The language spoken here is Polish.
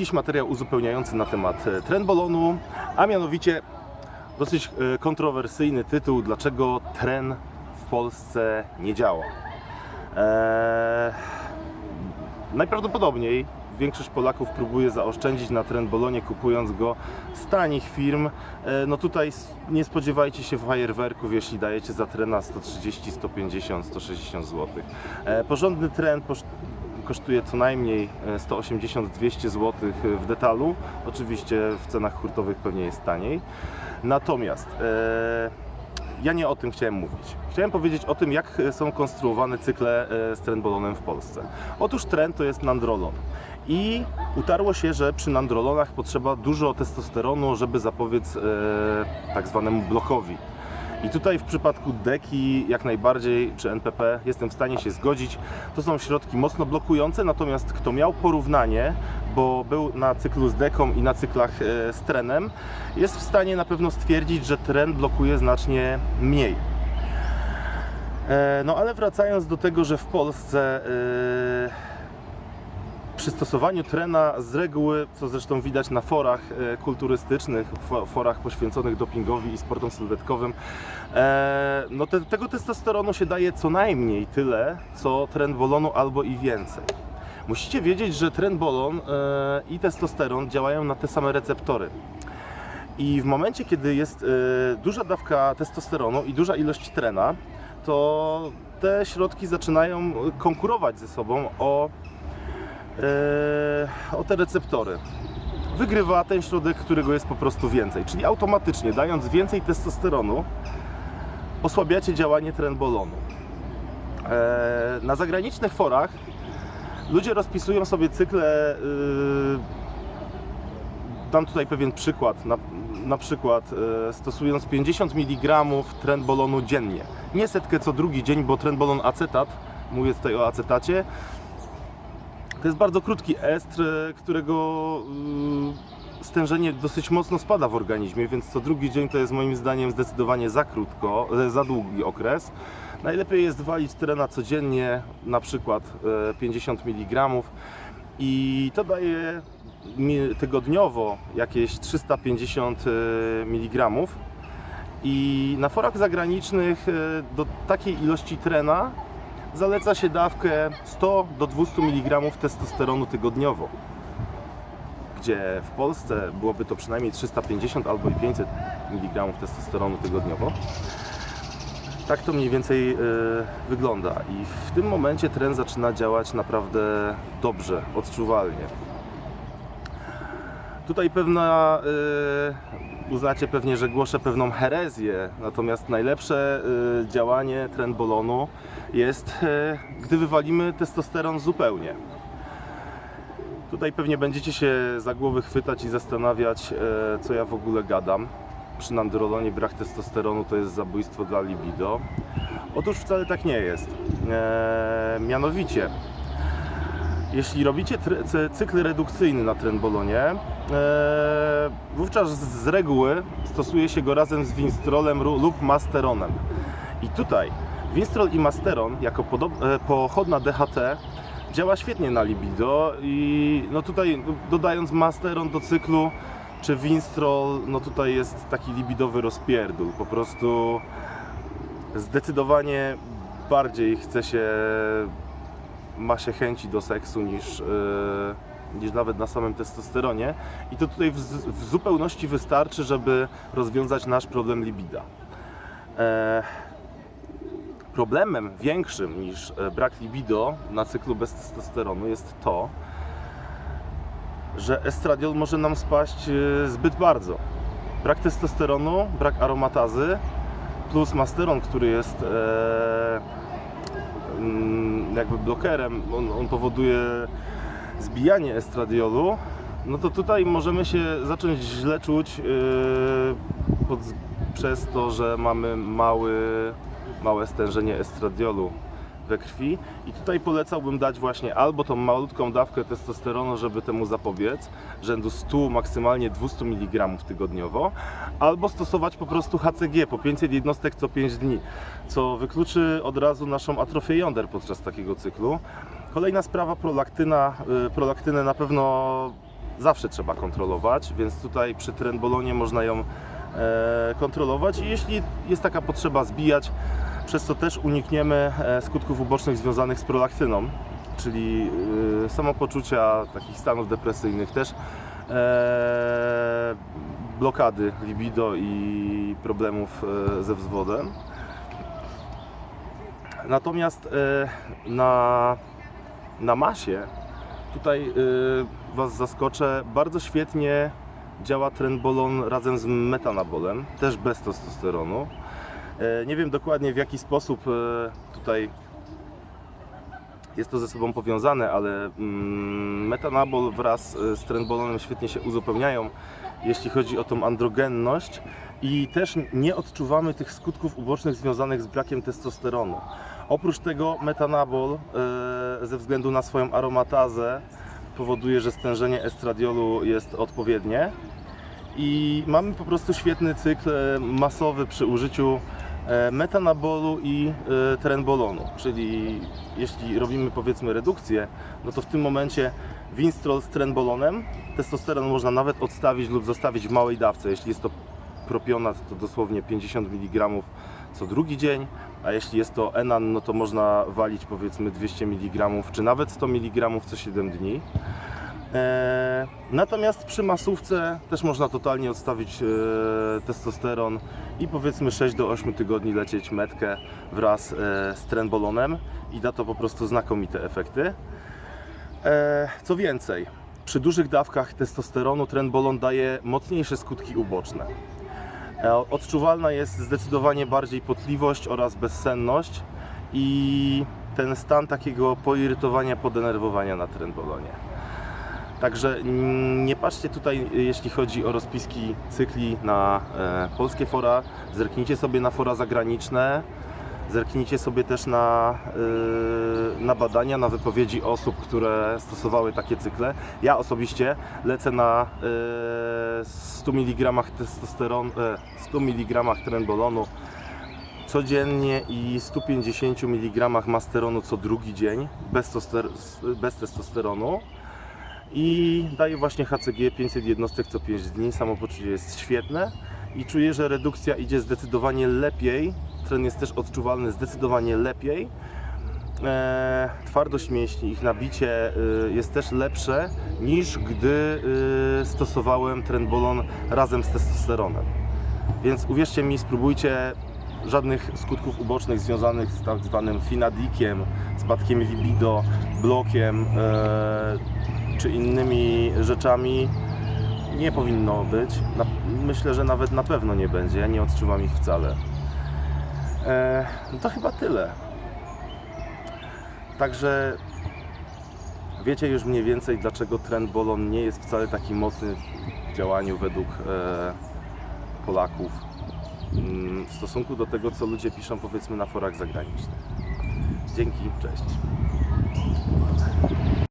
Dziś materiał uzupełniający na temat e, trenbolonu, a mianowicie dosyć e, kontrowersyjny tytuł Dlaczego tren w Polsce nie działa? Eee, najprawdopodobniej większość Polaków próbuje zaoszczędzić na trenbolonie kupując go z tanich firm. E, No tutaj nie spodziewajcie się fajerwerków, jeśli dajecie za trena 130, 150, 160 zł. Porządny tren kosztuje co najmniej e, 180-200 zł w detalu. Oczywiście w cenach hurtowych pewnie jest taniej. Natomiast e, ja nie o tym chciałem mówić. Chciałem powiedzieć o tym, jak e, są konstruowane cykle e, z trenbolonem w Polsce. Otóż tren to jest nandrolon. I utarło się, że przy nandrolonach potrzeba dużo testosteronu, żeby zapobiec e, tak zwanemu blokowi. I tutaj w przypadku deki jak najbardziej, czy NPP, jestem w stanie się zgodzić. To są środki mocno blokujące, natomiast kto miał porównanie, bo był na cyklu z deką i na cyklach e, z trenem, jest w stanie na pewno stwierdzić, że tren blokuje znacznie mniej. E, No ale wracając do tego, że w Polsce e, przy stosowaniu trena z reguły, co zresztą widać na forach e, kulturystycznych, fo- forach poświęconych dopingowi i sportom sylwetkowym, e, no te, tego testosteronu się daje co najmniej tyle, co trenbolonu albo i więcej. Musicie wiedzieć, że trenbolon e, i testosteron działają na te same receptory. I w momencie, kiedy jest duża dawka testosteronu i duża ilość trena, to te środki zaczynają konkurować ze sobą o, o te receptory. Wygrywa ten środek, którego jest po prostu więcej. Czyli automatycznie, dając więcej testosteronu, osłabiacie działanie trenbolonu. E, na zagranicznych forach ludzie rozpisują sobie cykle. Yy, dam tutaj pewien przykład. Na, na przykład e, stosując 50 mg trenbolonu dziennie. Nie setkę co drugi dzień, bo trenbolon acetat, mówię tutaj o acetacie, to jest bardzo krótki estr, e, którego y, stężenie dosyć mocno spada w organizmie, więc co drugi dzień to jest moim zdaniem zdecydowanie za krótko, e, za długi okres. Najlepiej jest walić trena codziennie, na przykład e, 50 mg i to daje tygodniowo jakieś 350 mg. I na forach zagranicznych e, do takiej ilości trena zaleca się dawkę 100 do 200 mg testosteronu tygodniowo. Gdzie w Polsce byłoby to przynajmniej 350 albo i 500 mg testosteronu tygodniowo. Tak to mniej więcej e, wygląda i w tym momencie tren zaczyna działać naprawdę dobrze, odczuwalnie. Tutaj pewna, y, uznacie pewnie, że głoszę pewną herezję, natomiast najlepsze y, działanie trenbolonu jest, y, gdy wywalimy testosteron zupełnie. Tutaj pewnie będziecie się za głowy chwytać i zastanawiać, e, co ja w ogóle gadam. Przy nandrolonie brak testosteronu to jest zabójstwo dla libido. Otóż wcale tak nie jest. E, mianowicie, jeśli robicie cykl redukcyjny na trenbolonie, wówczas z reguły stosuje się go razem z winstrolem lub masteronem. I tutaj winstrol i masteron jako e, pochodna DHT działa świetnie na libido i no tutaj no, dodając masteron do cyklu czy winstrol, no tutaj jest taki libidowy rozpierdół. Po prostu zdecydowanie bardziej chce się ma się chęci do seksu niż, yy, niż nawet na samym testosteronie. I to tutaj w, w zupełności wystarczy, żeby rozwiązać nasz problem libida. E, problemem większym niż e, brak libido na cyklu bez testosteronu jest to, że estradiol może nam spaść e, zbyt bardzo. Brak testosteronu, brak aromatazy plus masteron, który jest e, mm, jakby blokerem, on, on powoduje zbijanie estradiolu, no to tutaj możemy się zacząć źle czuć yy, pod, przez to, że mamy mały, małe stężenie estradiolu we krwi i tutaj polecałbym dać właśnie albo tą malutką dawkę testosteronu, żeby temu zapobiec, rzędu 100, maksymalnie 200 mg tygodniowo, albo stosować po prostu HCG po 500 jednostek co 5 dni, co wykluczy od razu naszą atrofię jąder podczas takiego cyklu. Kolejna sprawa prolaktyna. Y, Prolaktynę na pewno zawsze trzeba kontrolować, więc tutaj przy trenbolonie można ją e, kontrolować i jeśli jest taka potrzeba zbijać, przez co też unikniemy e, skutków ubocznych związanych z prolaktyną, czyli e, samopoczucia, takich stanów depresyjnych też, e, blokady libido i problemów ze wzwodem. Natomiast na, na masie, tutaj e, Was zaskoczę, bardzo świetnie działa trenbolon razem z metanabolem, też bez testosteronu. E, Nie wiem dokładnie w jaki sposób e, tutaj jest to ze sobą powiązane, ale mm, metanabol wraz z trenbolonem świetnie się uzupełniają, jeśli chodzi o tą androgenność i też nie odczuwamy tych skutków ubocznych związanych z brakiem testosteronu. Oprócz tego metanabol e, ze względu na swoją aromatazę powoduje, że stężenie estradiolu jest odpowiednie. I mamy po prostu świetny cykl e, masowy przy użyciu e, metanabolu i trenbolonu, czyli jeśli robimy powiedzmy redukcję, no to w tym momencie winstrol z trenbolonem, testosteron można nawet odstawić lub zostawić w małej dawce, jeśli jest to propionat to dosłownie 50 mg co drugi dzień, a jeśli jest to enan, no to można walić powiedzmy 200 mg czy nawet 100 mg co 7 dni. E, natomiast przy masówce też można totalnie odstawić e, testosteron i powiedzmy 6 do 8 tygodni lecieć metkę wraz e, z trenbolonem i da to po prostu znakomite efekty. Co więcej, przy dużych dawkach testosteronu trenbolon daje mocniejsze skutki uboczne. E, Odczuwalna jest zdecydowanie bardziej potliwość oraz bezsenność i ten stan takiego poirytowania, podenerwowania na trenbolonie. Także nie patrzcie tutaj, jeśli chodzi o rozpiski cykli na e, polskie fora, zerknijcie sobie na fora zagraniczne, zerknijcie sobie też na, e, na badania, na wypowiedzi osób, które stosowały takie cykle. Ja osobiście lecę na e, 100 mg testosteron, e, 100 mg trenbolonu codziennie i 150 mg masteronu co drugi dzień bez, toster, bez testosteronu i daję właśnie HCG 500 jednostek co 5 dni. Samopoczucie jest świetne i czuję, że redukcja idzie zdecydowanie lepiej. Tren jest też odczuwalny zdecydowanie lepiej. Eee, twardość mięśni, ich nabicie y, jest też lepsze niż gdy y, stosowałem trenbolon razem z testosteronem. Więc uwierzcie mi, spróbujcie żadnych skutków ubocznych związanych z tak zwanym finadikiem, spadkiem libido, blokiem e, czy innymi rzeczami nie powinno być. Myślę, że nawet na pewno nie będzie. Ja nie odczuwam ich wcale. E, no to chyba tyle. Także wiecie już mniej więcej, dlaczego trend bolon nie jest wcale taki mocny w działaniu według e, Polaków mm, w stosunku do tego, co ludzie piszą powiedzmy na forach zagranicznych. Dzięki, cześć.